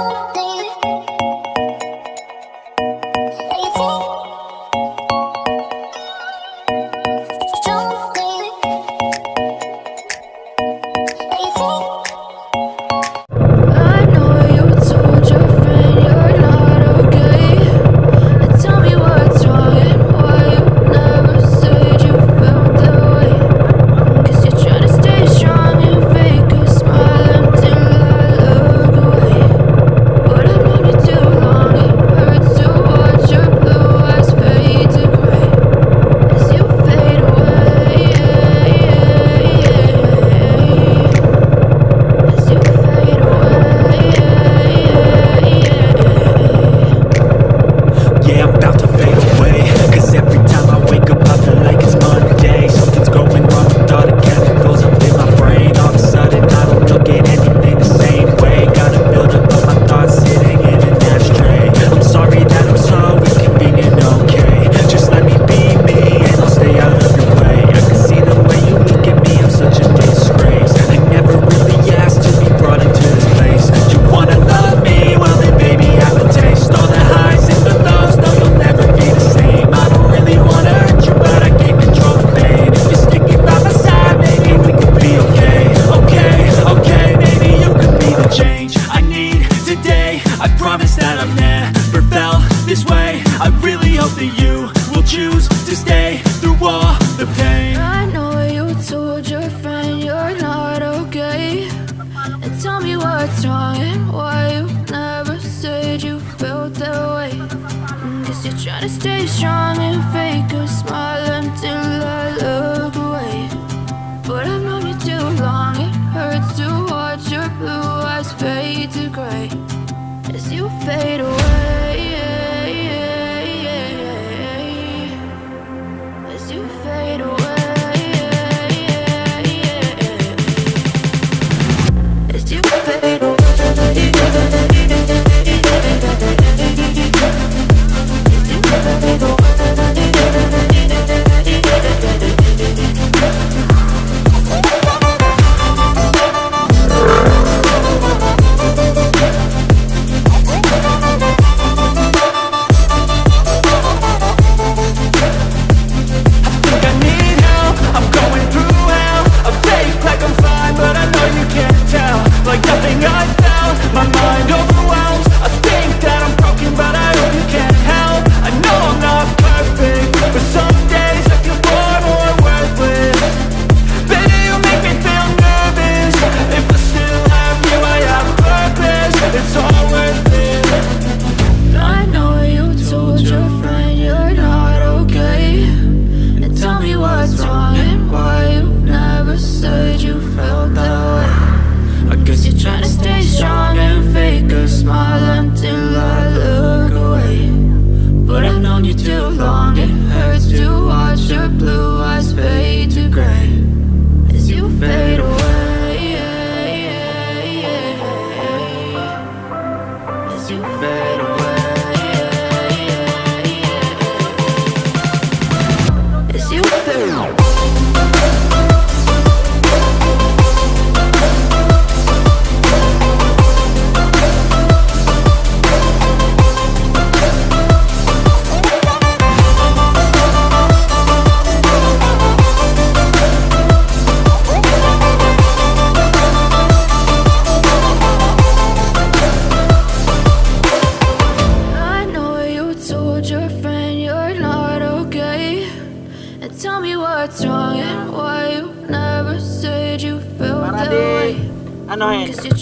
Oh, to cry as you fade away.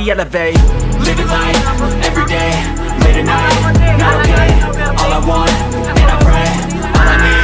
elevate. Living life every day, late at night, not okay. All I want, and I pray, all I need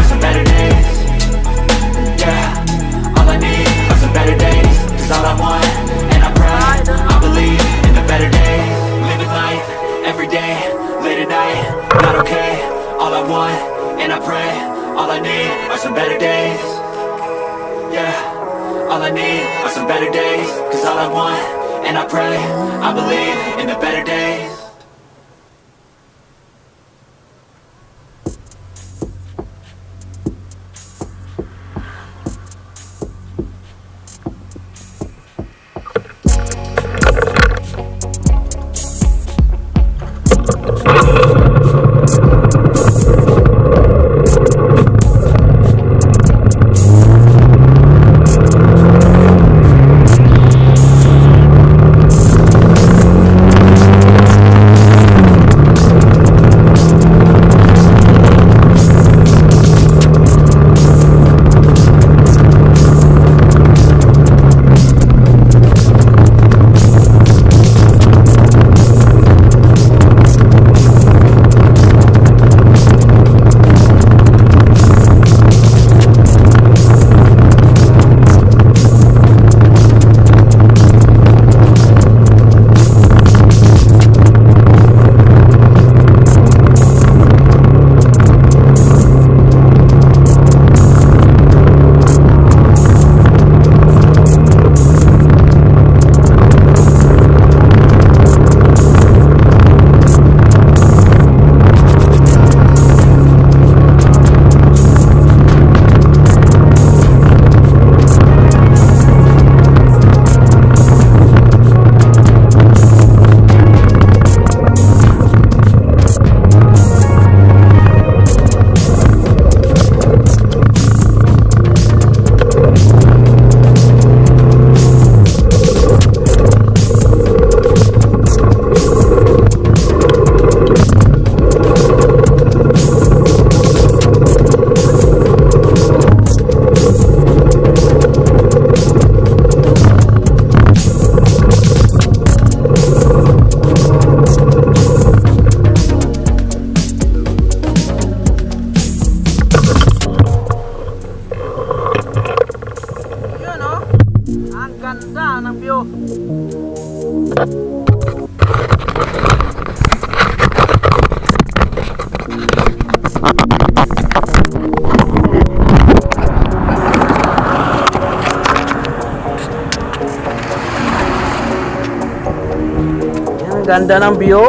Ang ganda ng view.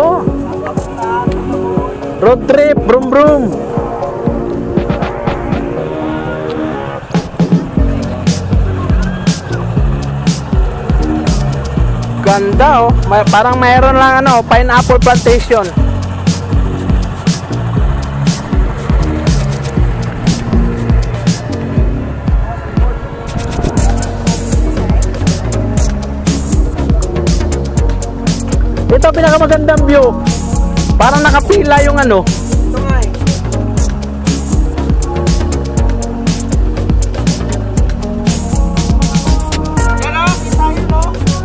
Road trip, brum brum. Ganda oh. May, parang mayroon lang ano, pineapple plantation. Ito pinakamagandang view. Parang nakapila yung ano. Ito nga eh.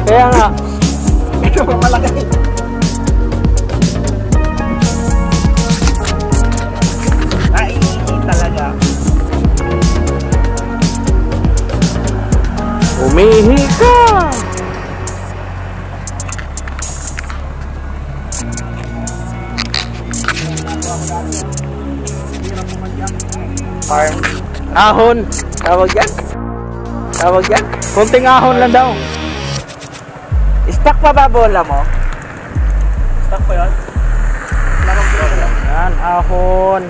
Kaya nga. Ito pa malaki. Umihi ka! Farm. Ahon. Tawag yan? Tawag yan? Kunting ahon lang daw. Stock pa ba bola mo? Stock pa yun? Yan, ahon.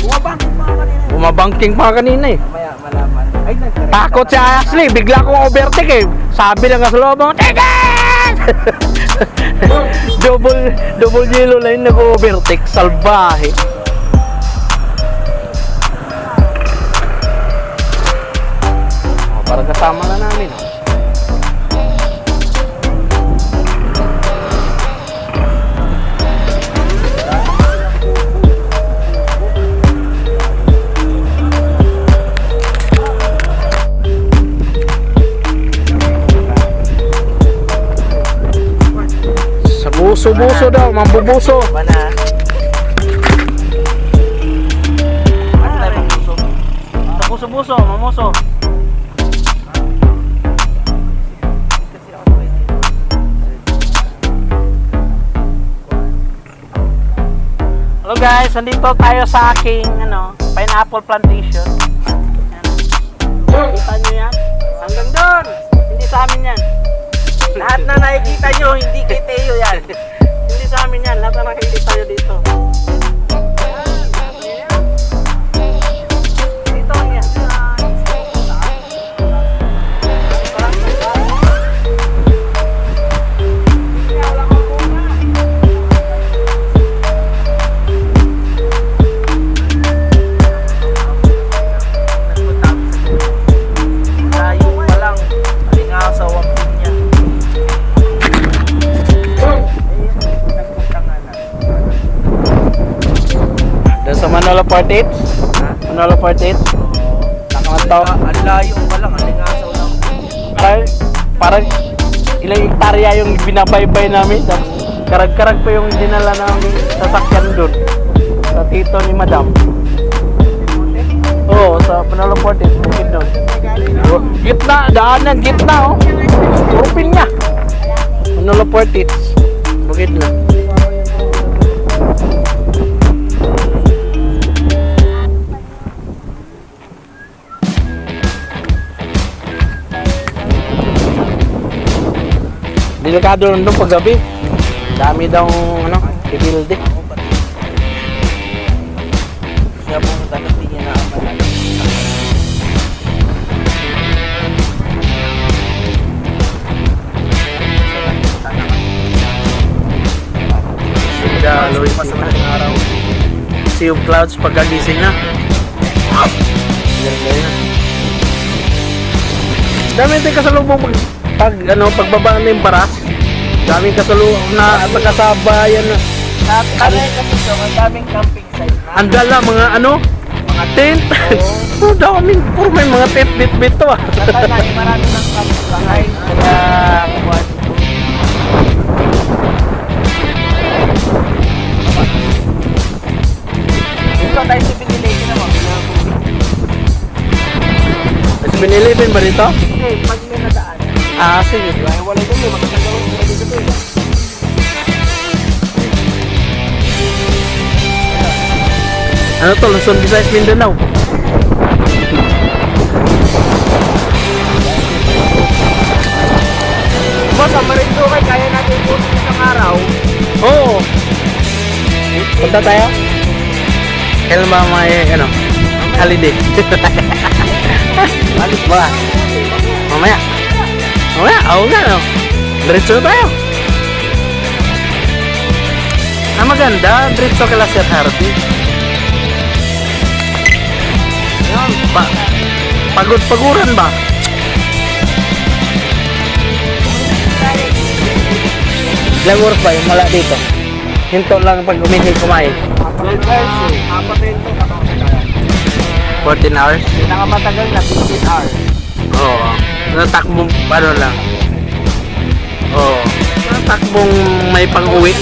Bumabang mga kanina. Bumabangking pa kanina eh. Maya malaman. Ay, nagkarek. Takot si Ashley, bigla kong overtake eh. Sabi loob mo, Tigas! double, double yellow line nag-overtake, salbahe. Buso-buso daw, mambubuso. Mana. Ano tayo? Sa buso-buso, mamuso. Hello guys, nandito tayo sa aking ano, pineapple plantation. Yan. Kita nyo yan? Hanggang doon! Hindi sa amin yan. Lahat na nakikita nyo, hindi kay Teo yan. Sa amin. Lahat na nakikita dito. Dito 48? Ha? Manolo 48? Nakamantaw. Ang layo pa lang, alingasaw lang. Parang, parang ilang hektarya yung binabaybay namin. Tapos karag-karag pa yung dinala namin sasakyan doon. Sa tito ni madam. Oo, oh, sa Manolo 48, bukid doon. Oh, gitna, daanan, gitna oh. Open niya. Manolo 48, bukid lang. Delikado rin doon pag gabi. Dami daw ano, ibilde. Siya pumunta na hindi niya naamalan. Daloy pa sa araw. Sea of clouds pagkagising na. Ganda na. Dami din kasalubong pag, pag ano, pagbaba na yung paras. Daming kasalubong na pagkasabayan na. Sa kanay kasi ito, ang daming camping site na. Ang dala mga ano, mga tent. oh, daming, puro may mga tent bit bit to ah. Sa kanay, marami ng camping bahay. Kaya, kuwan. Dito tayo sa Pinilay naman. Mas binilibin ba dito? Hindi, pag may nadaan. Ah, sige. Ay, wala dito, magkakagawa ko dito dito. Ano to, Luzon, Visayas, Mindanao. Boss, ang Marinduque, kaya natin po isang araw. Oo. Punta tayo? Ba may, ano, holiday? Alis ba? Mamaya. Mamaya, oo nga, no? Diretso na tayo. Ah, maganda. Diretso kala Sir Harvey. Yan, pa pagod-paguran ba? Glamour ba yung mala dito? Hinto lang pag umihi kumain. 12 hours eh. Apat na ito, 14 14 hours. Pinakamatagal na 15 hours. Oo. Natakbong ano lang. Oo. Natakbong may pang-uwi.